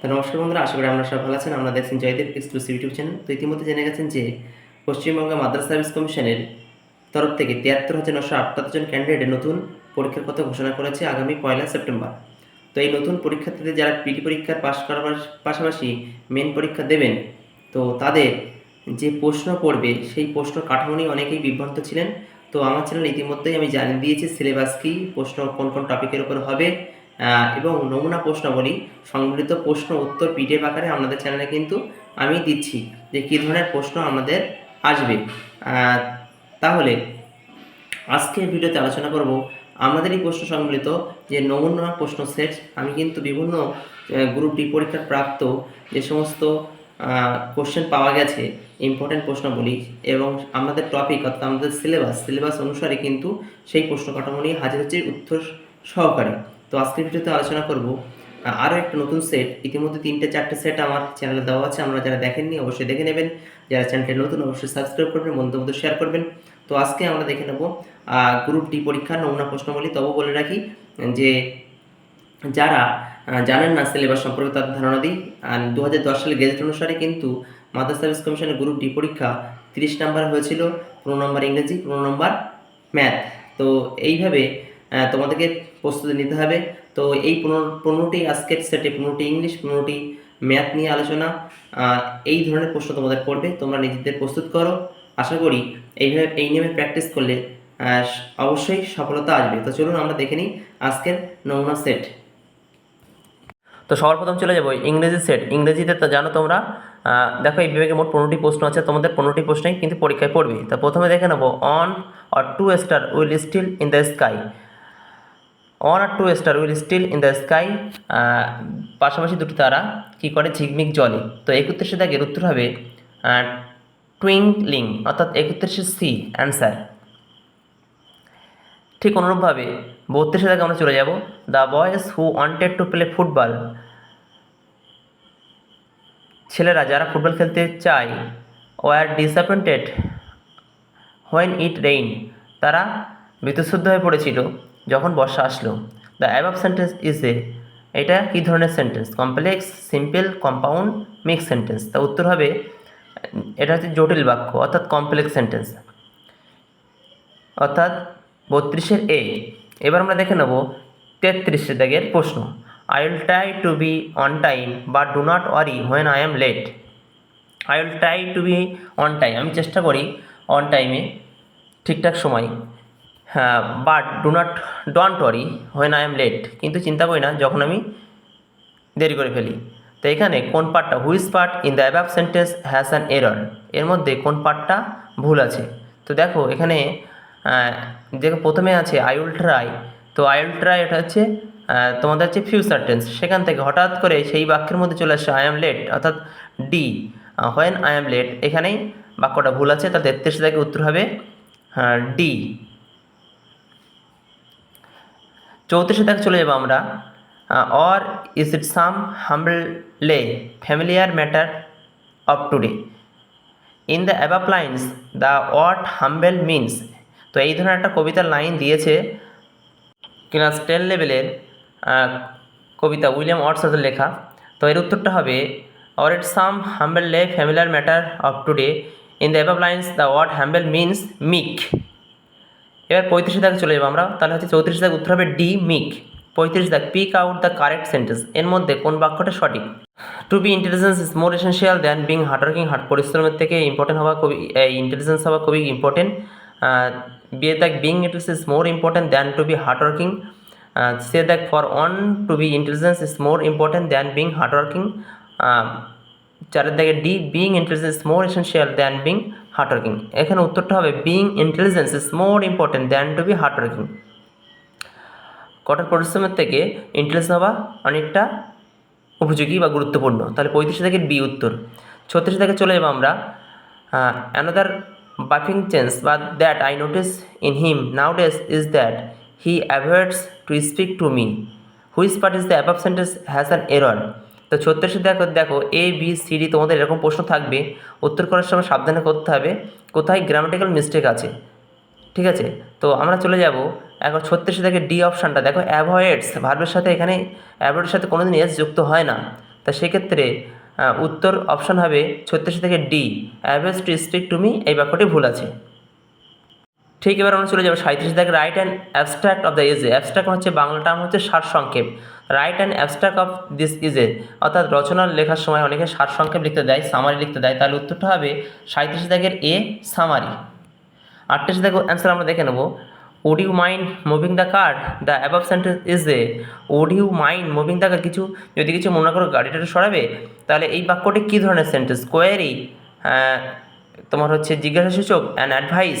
তো নমস্কার বন্ধুরা, আশা করি আপনারা সবাই ভালো আছেন। আমরা দেখছেন জয়দেব এক্সক্লুসিভ ইউটিউব চ্যানেল তো ইতিমধ্যে জেনে গেছেন যে পশ্চিমবঙ্গ মাদ্রাসা সার্ভিস কমিশনের তরফ থেকে তিয়াত্তর হাজার নশো আটাত্তর জন ক্যান্ডিডেটের নতুন পরীক্ষার কথা ঘোষণা করেছে আগামী পয়লা সেপ্টেম্বর। তো এই নতুন পরীক্ষার্থীদের যারা পিটি পরীক্ষার পাশ করার পাশাপাশি মেন পরীক্ষা দেবেন, তো তাদের যে প্রশ্ন পড়বে, সেই প্রশ্ন কাঠামো নিয়ে অনেকেই বিভ্রান্ত ছিলেন। তো আমার চ্যানেল ইতিমধ্যেই আমি জানিয়ে দিয়েছি সিলেবাস কী, প্রশ্ন কোন কোন টপিকের উপর হবে এবং নমুনা প্রশ্নাবলী সংবলিত প্রশ্ন উত্তর পিডিএফ আকারে আমাদের চ্যানেলে কিন্তু আমি দিচ্ছি যে কী ধরনের প্রশ্ন আমাদের আসবে। তাহলে আজকের ভিডিওতে আলোচনা করব আমাদের এই প্রশ্ন সম্বলিত যে নমুনা প্রশ্ন সেট। আমি কিন্তু বিভিন্ন গ্রুপ ডি পরীক্ষার প্রাপ্ত যে সমস্ত কোশ্চেন পাওয়া গেছে ইম্পর্টেন্ট প্রশ্নগুলি এবং আমাদের টপিক অর্থাৎ আমাদের সিলেবাস সিলেবাস অনুসারে কিন্তু সেই প্রশ্ন কাঠামো নিয়ে হাজির হচ্ছে উত্তর সহকারে। তো আজকের ভিডিওতে আলোচনা করব আরও একটা নতুন সেট ইতিমধ্যে তিনটে, চারটে সেট আমার চ্যানেলে দেওয়া আছে, আমরা যারা দেখেননি অবশ্যই দেখে নেবেন। যারা চ্যানেলটি নতুন, অবশ্যই সাবস্ক্রাইব করবেন, মন্তব্য শেয়ার করবেন। তো আজকে আমরা দেখে নেব গ্রুপ ডি পরীক্ষার নমুনা প্রশ্নগুলি তবু বলে রাখি যে, যারা জানেন না সিলেবাস সম্পর্কে তাদের ধারণা দিই আর দু সালের গেজেট অনুসারে কিন্তু মাদার সার্ভিস কমিশনের গ্রুপ ডি পরীক্ষা তিরিশ নাম্বার হয়েছিল, পনেরো নম্বর ইংরেজি, পনেরো নম্বর ম্যাথ তো এইভাবে তোমাদেরকে প্রস্তুতি নিতে হবে। তো এই পনেরো, পনেরোটি আজকের সেটে পনেরোটি ইংলিশ, পনেরোটি ম্যাথ নিয়ে আলোচনা এই ধরনের প্রশ্ন তোমাদের পড়বে। তোমরা নিজেদের প্রস্তুত করো। আশা করি এইভাবে, এই নিয়মে প্র্যাকটিস করলে অবশ্যই সফলতা আসবে। তো চলুন আমরা দেখে নিই আজকের নমুনা সেট। তো সবার প্রথম চলে যাব ইংরেজি সেট। ইংরেজিতে তো জানো তোমরা দেখো এই বিভাগে মোট পনেরোটি প্রশ্ন আছে, তোমাদের পনেরোটি প্রশ্নই কিন্তু পরীক্ষায় পড়বে। তো প্রথমে দেখে নেব one or two star will still in the sky one or two star will still in the sky পাশাপাশি দুটি তারা কী করে? ঝিকমিক জলে। তো একত্রিশে দাগের উত্তর হবে টুইংলিং অর্থাৎ একত্রিশে সি অ্যান্সার ঠিক অনুরূপভাবে বত্রিশে দাগে আমরা চলে যাব। The boys who wanted to play football ছেলেরা যারা ফুটবল খেলতে চায় were disappointed when it rain তারা বিতশুদ্ধ হয়ে পড়েছিল। যখন বর্ষা আসলো the above sentence is a এটা কী ধরনের sentence complex simple compound mix sentence তা উত্তর হবে, এটা হচ্ছে জটিল বাক্য, অর্থাৎ কমপ্লেক্স সেন্টেন্স অর্থাৎ বত্রিশের এ এবার আমরা দেখে নেব তেত্রিশের দাগের প্রশ্ন। I will try to be on time বা do not worry when I am late I will try to be on time আমি চেষ্টা করি অন টাইমে ঠিকঠাক সময় হ্যাঁ but do not don't worry when I am late কিন্তু চিন্তা করি না, যখন আমি দেরি করে ফেলি। তো এখানে কোন পার্টটা which part in the above sentence has an error এর মধ্যে কোন পার্টটা ভুল আছে? তো দেখো, এখানে দেখো প্রথমে আছে আই উইল ট্রাই তো আই উইল ট্রাই এটা হচ্ছে তোমাদের হচ্ছে ফিউচার টেন্স সেখান থেকে হঠাৎ করে সেই বাক্যের মধ্যে চলে আসছে আই এম লেট অর্থাৎ D when I am late এখানেই বাক্যটা ভুল আছে তার তেত্রিশ থেকে উত্তর হবে ডি চৌত্রিশে থেকে চলে যাব আমরা। Or is it some humbly familiar matter of today in the above lines the word humble means তো এই ধরনের একটা কবিতার লাইন দিয়েছে ক্লাস টেন লেভেলের কবিতা উইলিয়াম ওয়াটসনের লেখা। তো এর উত্তরটা হবে or it some humbly familiar matter of today in the above lines the word humble means meek এবার পঁয়ত্রিশে দাগ চলে যাব আমরা। তাহলে হচ্ছে চৌত্রিশ দাগ উত্তর হবে ডি মিক। পঁয়ত্রিশ দাগ pick out the correct sentence এর মধ্যে কোন বাক্যটা সঠিক? To be intelligence is more essential than being hardworking hard পরিশ্রমের থেকে ইম্পর্টেন্ট হওয়া খুবই ইন্টেলিজেন্স হওয়া খুবই ইম্পর্টেন্ট বিয়ে দেখ being intelligence is more important than to be hard working সে দেখ ফর on to be intelligence is more important than being hardworking চারের দিকে D being intelligence more essential than being hardworking এখানে উত্তরটা হবে being intelligence is more important than to be hardworking কঠোর পরিশ্রমের থেকে ইন্টেলিজেন্স হওয়া অনেকটা উপযোগী বা গুরুত্বপূর্ণ। তাহলে পঁয়ত্রিশ থেকে বি উত্তর। ছত্রিশ থেকে চলে যাব আমরা অ্যানাদার বাফিং চেঞ্জ বা that I notice in him now days is that he avoids to speak to me which part is the above sentence has an error তো ছত্রিশে দেখো দেখো এ বি সি ডি তোমাদের এরকম প্রশ্ন থাকবে। উত্তর করার সময় সাবধানে করতে হবে, কোথায় গ্রামাটিক্যাল মিস্টেক আছে? ঠিক আছে? তো আমরা চলে যাব, এখন ছত্রিশে থেকে ডি অপশানটা দেখো অ্যাভয়েডস ভার্বের সাথে এখানে অ্যাভয়েডের সাথে কোনো দিন এস যুক্ত হয় না। তা সেক্ষেত্রে উত্তর অপশান হবে ছত্রিশ থেকে D average to speak to me এই বাক্যটি ভুল আছে। ঠিক এবার আমরা চলে যাব সাঁত্রিশ থেকে write and abstract of the essay abstract হচ্ছে বাংলা টার্ম হচ্ছে সারসংক্ষেপ। Write and abstract of this essay অর্থাৎ রচনা লেখার সময় অনেকে সারসংক্ষেপ লিখতে দেয় সামারি লিখতে দেয়। তাহলে উত্তরটা হবে সাঁত্রিশ দাগের এ সামারি আটত্রিশ দাগ অ্যান্সার আমরা দেখে নেব। Would you mind moving the car the above sentence is a would you mind moving the car কিছু যদি কিছু মনে করো গাড়িটা সরাবে, তাহলে এই বাক্যটি কী ধরনের সেন্টেন্স কোয়ারি তোমার হচ্ছে জিজ্ঞাসা সূচক অ্যান্ড অ্যাডভাইস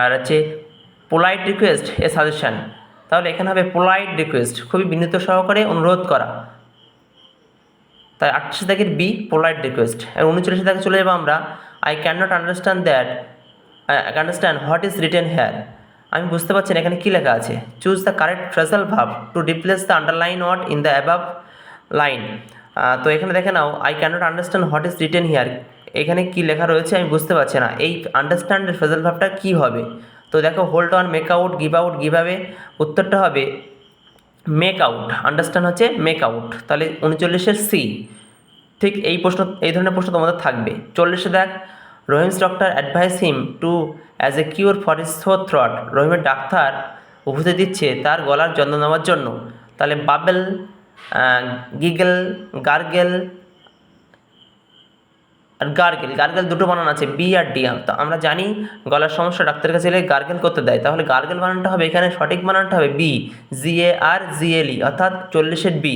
আর হচ্ছে পোলাইট রিকোয়েস্ট এ সাজেশন তাহলে এখানে হবে পোলাইট রিকোয়েস্ট খুবই বিনীত সহকারে অনুরোধ করা। তাই আটশো দাগের বি পোলাইট রিকোয়েস্ট আর উনচল্লিশ দাগে চলে যাব আমরা I can not understand that I understand what is written here আমি বুঝতে পারছি না এখানে কী লেখা আছে। Choose the correct phrasal verb to replace the underline word in the above line তো এখানে দেখে নাও I can not understand what is written here এখানে কি লেখা রয়েছে আমি বুঝতে পারছি না। এই আন্ডারস্ট্যান্ডের ফ্রেজাল ভাবটা কী হবে? তো দেখো hold on make out give out give গিভাবে উত্তরটা হবে মেক আউট আন্ডারস্ট্যান্ড হচ্ছে মেক আউট তাহলে উনচল্লিশের সি ঠিক এই প্রশ্ন, এই ধরনের প্রশ্ন তোমাদের থাকবে। চল্লিশে দেখ, Rahim's doctor advise him to as a cure for his throw throat রহিমের ডাক্তার উপদেশ দিচ্ছে তার গলার যত্ন নেওয়ার জন্য। তাহলে বাবেল গিগেল গার্গেল আর গার্গেল গার্গেল দুটো বানান আছে, বি আর ডি তো আমরা জানি গলার সমস্যা, ডাক্তারের কাছে এলে গার্গেল করতে দেয়। তাহলে গার্গেল বানানটা হবে, এখানে সঠিক বানানটা হবে বি, জি এ আর, জি এল ই অর্থাৎ চল্লিশের বি।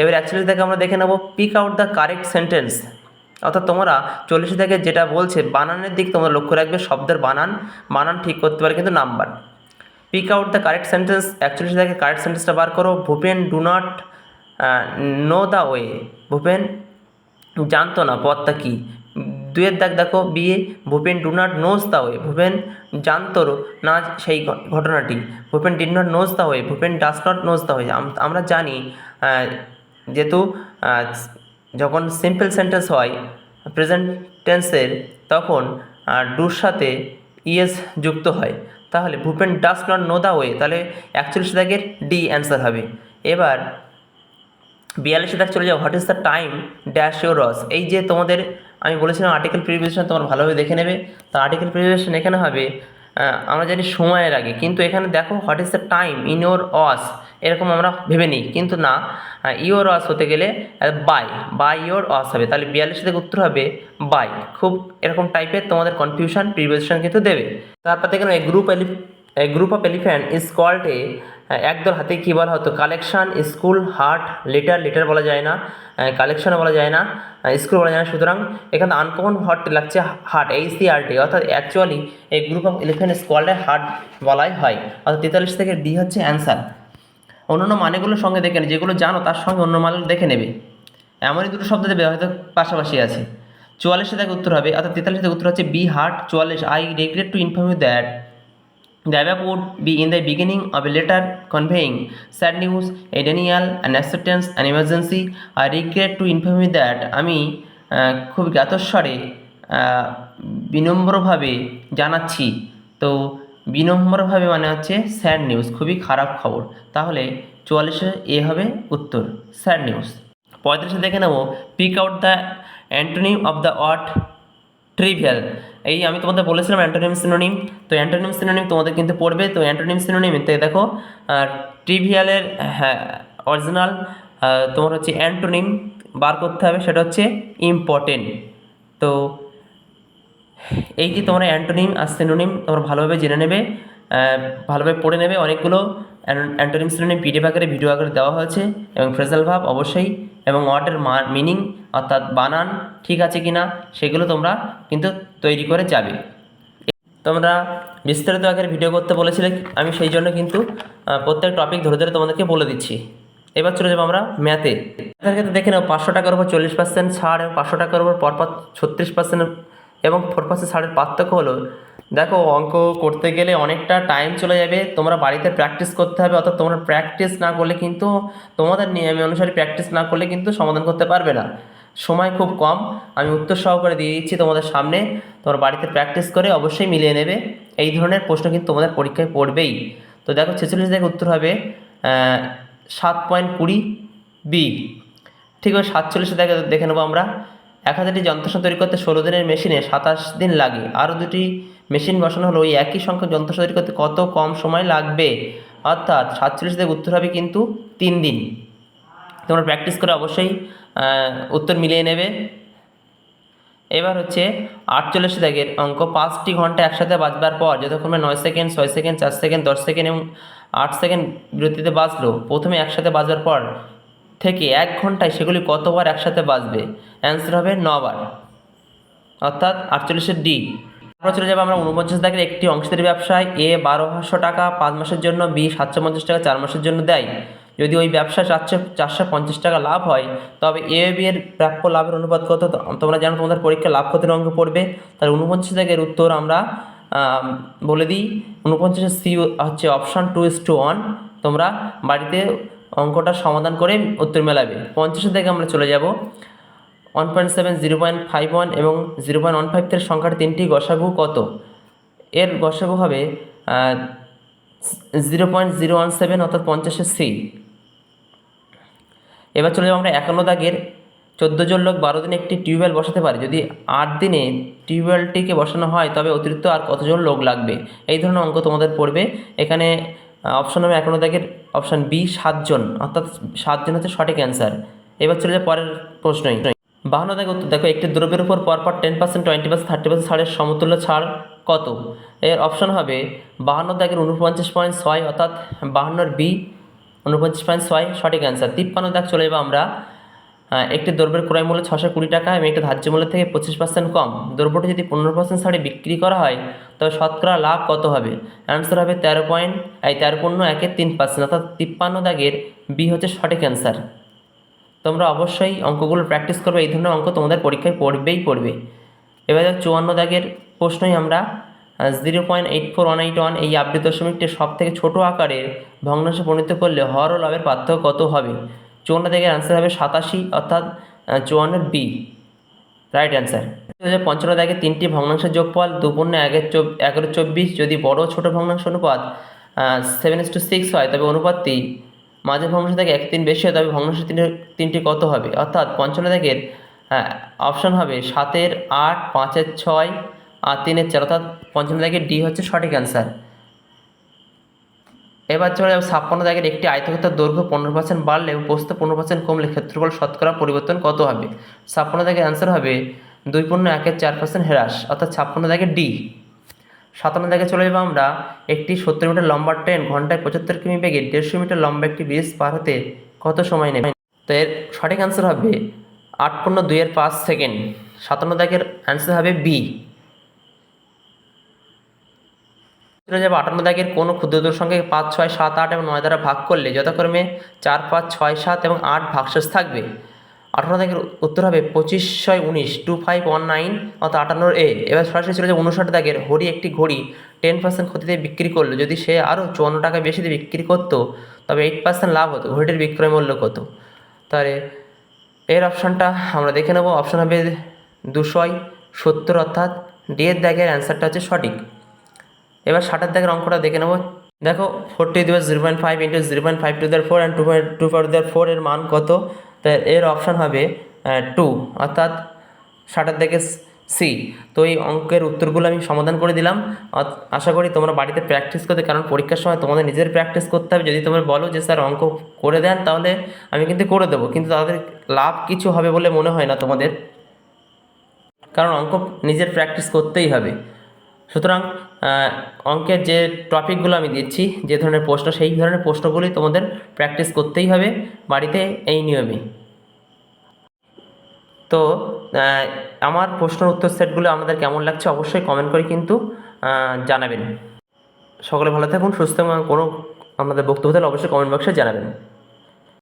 এবার অ্যাকচুয়ালি থেকে আমরা দেখে নেব pick out the correct sentence অর্থাৎ তোমরা চল্লিশ থেকে যেটা বলছে, বানানের দিক তোমরা লক্ষ্য রাখবে, শব্দের বানান বানান ঠিক করতে পারে কিন্তু number. Pick out the correct sentence actually থেকে কারেক্ট সেন্টেন্সটা বার করো, Bhupen do not know the way Bhupen জানতো না, পথটা কী? দুয়ের দাগ দেখো, বিয়ে, Bhupen do not knows the way Bhupen জানতো না সেই ঘটনাটি, Bhupen did not knows the way Bhupen does not knows the way আমরা জানি যেহেতু যখন সিম্পল সেন্টেন্স হয় প্রেজেন্ট টেন্সের তখন ডুর সাথে ইএস যুক্ত হয়, তাহলে Bhupen does not know the way তাহলে একচল্লিশ দাগের ডি অ্যান্সার হবে। এবার বিয়াল্লিশে দাগ চলে যাও what is the time dash your hours এই যে তোমাদের, আমি বলেছিলাম আর্টিকেল প্রিভিয়েশন তোমার ভালোভাবে দেখে নেবে। তো আর্টিকেল প্রিভিয়েশন এখানে হবে আমরা জানি সময়ের আগে। কিন্তু এখানে দেখো what is the time in your hours এরকম আমরা ভেবে নিই। কিন্তু না ইওর অস হতে গেলে বাই বাই ইওর অস হবে। তাহলে বিয়াল্লিশ থেকে উত্তর হবে বাই খুব এরকম টাইপের তোমাদের কনফিউশন প্রিভিয়েশন কিন্তু দেবে। তারপর থেকে group A group of elephant is called a একদল হাতে কী বলা হতো? Collection, school, herd, litter litter বলা যায় না। কালেকশানও বলা যায় না স্কুল বলা যায় না। সুতরাং এখানে আনকমন হট লাগছে হার্ট এই সি আর টি অর্থাৎ অ্যাকচুয়ালি এই group of called a herd বলাই হয়। অর্থাৎ তেতাল্লিশ থেকে ডি হচ্ছে অ্যান্সার অন্যান্য মানেগুলোর সঙ্গে দেখে নেবে যেগুলো জানো তার সঙ্গে অন্য মানেগুলো দেখে নেবে। এমনই দুটো শব্দ দেবে, হয়তো পাশাপাশি আছে। চুয়াল্লিশে থেকে উত্তর হবে, অর্থাৎ তেতাল্লিশ থেকে উত্তর হচ্ছে বি হার্ট চুয়াল্লিশ I regret to inform you that The above would be in the beginning of a letter conveying sad news, a denial, an acceptance, an emergency. I regret to inform you that আমি খুব জ্ঞাতস্বরে বিনম্রভাবে জানাচ্ছি। তো বিনম্রভাবে মানে হচ্ছে sad news খুবই খারাপ খবর। তাহলে চুয়াল্লিশে এ হবে উত্তর স্যাড নিউজ পঁয়ত্রিশে দেখে নেব pick out the antonym of the word trivial এই আমি তোমাদের বলেছিলাম অ্যান্টোনিম সিনোনিম। তো অ্যান্টোনিম সিনোনিম তোমাদের কিন্তু পড়বে। তো অ্যান্টোনিম সিনোনিম এতে দেখো ট্রিভিয়ালের হ্যাঁ অরিজিনাল তোমার হচ্ছে অ্যান্টোনিম বার করতে হবে। সেটা হচ্ছে ইম্পর্টেন্ট তো এই যে তোমরা অ্যান্টোনিম আর সিনোনিম তোমরা ভালোভাবে জেনে নেবে ভালোভাবে পড়ে নেবে। অনেকগুলো অ্যান্টোনিম সিনোনিম পিডিএফ আকারে, ভিডিও আকারে দেওয়া হয়েছে। এবং ফ্রেজাল ভাব অবশ্যই এবং ওয়ার্ডের মিনিং অর্থাৎ বানান ঠিক আছে কি না সেগুলো তোমরা কিন্তু তৈরি করে যাবে। তোমরা বিস্তারিত আকারে ভিডিও করতে বলেছিলে, আমি সেই জন্য কিন্তু প্রত্যেক টপিক ধরে ধরে তোমাদেরকে বলে দিচ্ছি। এবার চলে যাব আমরা ম্যাথে ম্যাথের ক্ষেত্রে দেখে নাও, পাঁচশো টাকার উপর চল্লিশ পার্সেন্ট ছাড় এবং পাঁচশো টাকার উপর পরপর ছত্রিশ পার্সেন্ট এবং ফোর পার্সেন্ট ছাড়ের পার্থক্য হলো দেখো অঙ্ক করতে গেলে অনেকটা টাইম চলে যাবে। তোমরা বাড়িতে প্র্যাকটিস করতে হবে, অর্থাৎ তোমরা প্র্যাকটিস না করলে কিন্তু তোমাদের নিয়ম অনুসারে প্র্যাকটিস না করলে কিন্তু সমাধান করতে পারবে না। সময় খুব কম। আমি উত্তর সহকারে দিয়ে দিচ্ছি তোমাদের সামনে। তোমরা বাড়িতে প্র্যাকটিস করে অবশ্যই মিলিয়ে নেবে। এই ধরনের প্রশ্ন কিন্তু তোমাদের পরীক্ষায় পড়বেই। তো দেখো ছেচল্লিশ থেকে উত্তর হবে সাত পয়েন্ট কুড়ি বি ঠিক আছে, সাতচল্লিশে দেখে দেখে নেব আমরা। এক হাজারটি যন্ত্রাংশ তৈরি করতে ষোলো দিনের মেশিনে সাতাশ দিন লাগে। আরও দুটি মেশিন বসানো হলো, ওই একই সংখ্যক যন্ত্র তৈরি করতে কত কম সময় লাগবে? অর্থাৎ সাতচল্লিশ থেকে উত্তর হবে কিন্তু তিন দিন। তোমরা প্র্যাকটিস করে অবশ্যই উত্তর মিলিয়ে নেবে। এবার হচ্ছে আটচল্লিশ দাগের অঙ্ক, পাঁচটি ঘণ্টা একসাথে বাজবার পর যতক্ষণে নয় সেকেন্ড, ছয় সেকেন্ড, চার সেকেন্ড, দশ সেকেন্ড এবং আট সেকেন্ড বিরতিতে বাজলো, প্রথমে একসাথে বাজবার পর থেকে এক ঘন্টায় সেগুলি কতবার একসাথে বাজবে? অ্যান্সার হবে নবার। অর্থাৎ আটচল্লিশের ডি তারপর চলে যাব আমরা উনপঞ্চাশ দাগের একটি অংশীদারি ব্যবসায়। এ বারোশো টাকা পাঁচ মাসের জন্য, বি সাতশো পঞ্চাশ টাকা চার মাসের জন্য দেয়। যদি ওই ব্যবসায় চারশো চারশো পঞ্চাশ টাকা লাভ হয়, তবে এ বি এর প্রাপ্য লাভের অনুপাত কত? তোমরা জানো তোমাদের পরীক্ষা লাভ ক্ষতির অঙ্ক পড়বে। তাহলে উনপঞ্চাশ দাগের উত্তর আমরা বলে দিই। উনপঞ্চাশের সি হচ্ছে option two is two one তোমরা বাড়িতে অঙ্কটা সমাধান করে উত্তর মেলাবে। পঞ্চাশের দিকে আমরা চলে যাব। One point seven zero point five one এবং জিরো পয়েন্ট ওয়ান ফাইভ থেকে সংখ্যার তিনটি গসাগু কত? এর গসাগু হবে zero point zero one seven অর্থাৎ পঞ্চাশের সি এবার চলে যাব আমরা একান্ন দাগের। চোদ্দ জন লোক বারো দিনে একটি টিউবওয়েল বসাতে পারে। যদি আট দিনে টিউবওয়েলটিকে বসানো হয়, তবে অতিরিক্ত আর কতজন লোক লাগবে? এই ধরনের অঙ্ক তোমাদের পড়বে। এখানে অপশন হবে একান্ন দাগের অপশান বি সাতজন। অর্থাৎ সাতজন হচ্ছে সঠিক অ্যান্সার এবার চলে যায় পরের প্রশ্নই। বাহান্ন দাগে উত্তর দেখো, একটি দ্রব্যের উপর পরপর ten percent twenty percent thirty percent ছাড়ের সমতুল্য ছাড় কত? এর অপশন হবে বাহান্ন দাগের উনপঞ্চাশ পয়েন্ট ছয় অর্থাৎ বাহান্নর বি উনপঞ্চাশ পয়েন্ট ছয়, সঠিক অ্যান্সার তিপ্পান্ন দাগ চলে যাব আমরা একটি দ্রব্যের ক্রয় মূল্য ছশো কুড়ি টাকা এবং একটি ধার্য মূল্য থেকে পঁচিশ পার্সেন্ট কম। দ্রব্যটি যদি পনেরো পার্সেন্ট ছাড়ে বিক্রি করা হয়, তবে শতকরা লাভ কত হবে? অ্যান্সার হবে তেরো পয়েন্ট এই তেরো পণ্য একের তিন পার্সেন্ট অর্থাৎ তিপ্পান্ন দাগের বি হচ্ছে সঠিক অ্যান্সার তোমরা অবশ্যই অঙ্কগুলো প্র্যাকটিস করবে, এই ধরনের অঙ্ক তোমাদের পরীক্ষায় পড়বেই পড়বে। এবার দেখো চুয়ান্ন দাগের প্রশ্নই আমরা zero point eight four one eight one এই আবৃত দশমিকটি সব থেকে ছোটো আকারের ভগ্নাংশে পরিণত করলে হর ও লাভের পার্থক্য কত হবে? চুয়ান্ন দাগের অ্যান্সার হবে সাতাশি, অর্থাৎ চুয়ান্নর বি রাইট অ্যান্সার দু পঞ্চান্ন দাগে তিনটি ভগ্নাংশের যোগফল দু পূর্ণ একের চব এগারো চব্বিশ, যদি বড় ছোটো ভগ্নাংশ অনুপাত সেভেন ইস টু সিক্স হয়, তবে অনুপাতটি মাঝের ভগ্নাংশ থেকে এক তিন বেশি হয়, তবে ভগ্নাংশ তিনটি তিনটি কত হবে? অর্থাৎ পঞ্চান্ন দাগের অপশন হবে সাতের আট, পাঁচের ছয় আর তিনের চার। অর্থাৎ পঞ্চান্ন দাগের ডি হচ্ছে সঠিক অ্যান্সার এবার চলে যাবে ছাপ্পান্ন দাগের একটি আয়তক্ষেত্রের দৈর্ঘ্য পনেরো পার্সেন্ট বাড়লে ও প্রস্থ পনেরো পার্সেন্ট কমলে ক্ষেত্রফল শতকরা পরিবর্তন কত হবে? ছাপ্পান্ন দাগের অ্যান্সার হবে দুই পূর্ণ একের চার পার্সেন্ট হ্রাস, অর্থাৎ ছাপ্পান্ন দাগের ডি সাতান্ন দাগে চলে যাব আমরা। একটি সত্তর মিটার লম্বা ট্রেন ঘন্টায় পঁচাত্তর কিমি বেগে দেড়শো মিটার লম্বা একটি ব্রিজ পার হতে কত সময় নেবে? তো এর সঠিক অ্যান্সার হবে আট পূর্ণ দুইয়ের পাঁচ সেকেন্ড সাতান্ন দাগের অ্যান্সার হবে বি চলে যাবে। আটান্ন দাগের কোনো ক্ষুদ্রতর সঙ্গে পাঁচ, ছয়, সাত, আট এবং নয় দ্বারা ভাগ করলে যথাক্রমে চার, পাঁচ, ছয়, সাত এবং আট ভাগশেষ থাকবে। আটান্ন দাগের উত্তর হবে পঁচিশ ছয় উনিশ টু ফাইভ ওয়ান নাইন অর্থাৎ আটান্নর এ এবার সরাসরি চলে যাবে উনষাট দাগের হরি একটি ঘড়ি টেন পার্সেন্ট ক্ষতিতে বিক্রি করল। যদি সে আরও চুয়ান্ন টাকা বেশি দিয়ে বিক্রি করতো, তবে এইট পার্সেন্ট লাভ হতো। ঘড়িটির বিক্রয় মূল্য কত? তাহলে এর অপশানটা আমরা দেখে নেব। অপশান হবে দুশোয় সত্তর, অর্থাৎ ডি এর দাগের অ্যান্সারটা হচ্ছে সঠিক। এবার ষাটের দাগের অঙ্কটা দেখে নেব। দেখো ফোরটি দিবস zero point five into zero point five two দেওয়ার four and two point two four দেওয়ার ফোর এর মান কত? এর অপশান হবে টু অর্থাৎ ষাটের দাগে সি তো এই অঙ্কের উত্তরগুলো আমি সমাধান করে দিলাম। আশা করি তোমরা বাড়িতে প্র্যাকটিস করতে, কারণ পরীক্ষার সময় তোমাদের নিজের প্র্যাকটিস করতে হবে। যদি তোমরা বলো যে, স্যার, অঙ্ক করে দেন, তাহলে আমি কিন্তু করে দেবো। কিন্তু তাদের লাভ কিছু হবে বলে মনে হয় না তোমাদের। কারণ অঙ্ক নিজের প্র্যাকটিস করতেই হবে। সুতরাং অঙ্কের যে টপিকগুলো আমি দিচ্ছি, যে ধরনের প্রশ্ন, সেই ধরনের প্রশ্নগুলি তোমাদের প্র্যাকটিস করতেই হবে বাড়িতে এই নিয়মে। তো আমার প্রশ্নের উত্তর সেটগুলো আমাদের কেমন লাগছে অবশ্যই কমেন্ট করে কিন্তু জানাবেন। সকলে ভালো থাকুন, সুস্থ এবং কোনো আমাদের বক্তব্য থাকলে অবশ্যই কমেন্ট বক্সে জানাবেন।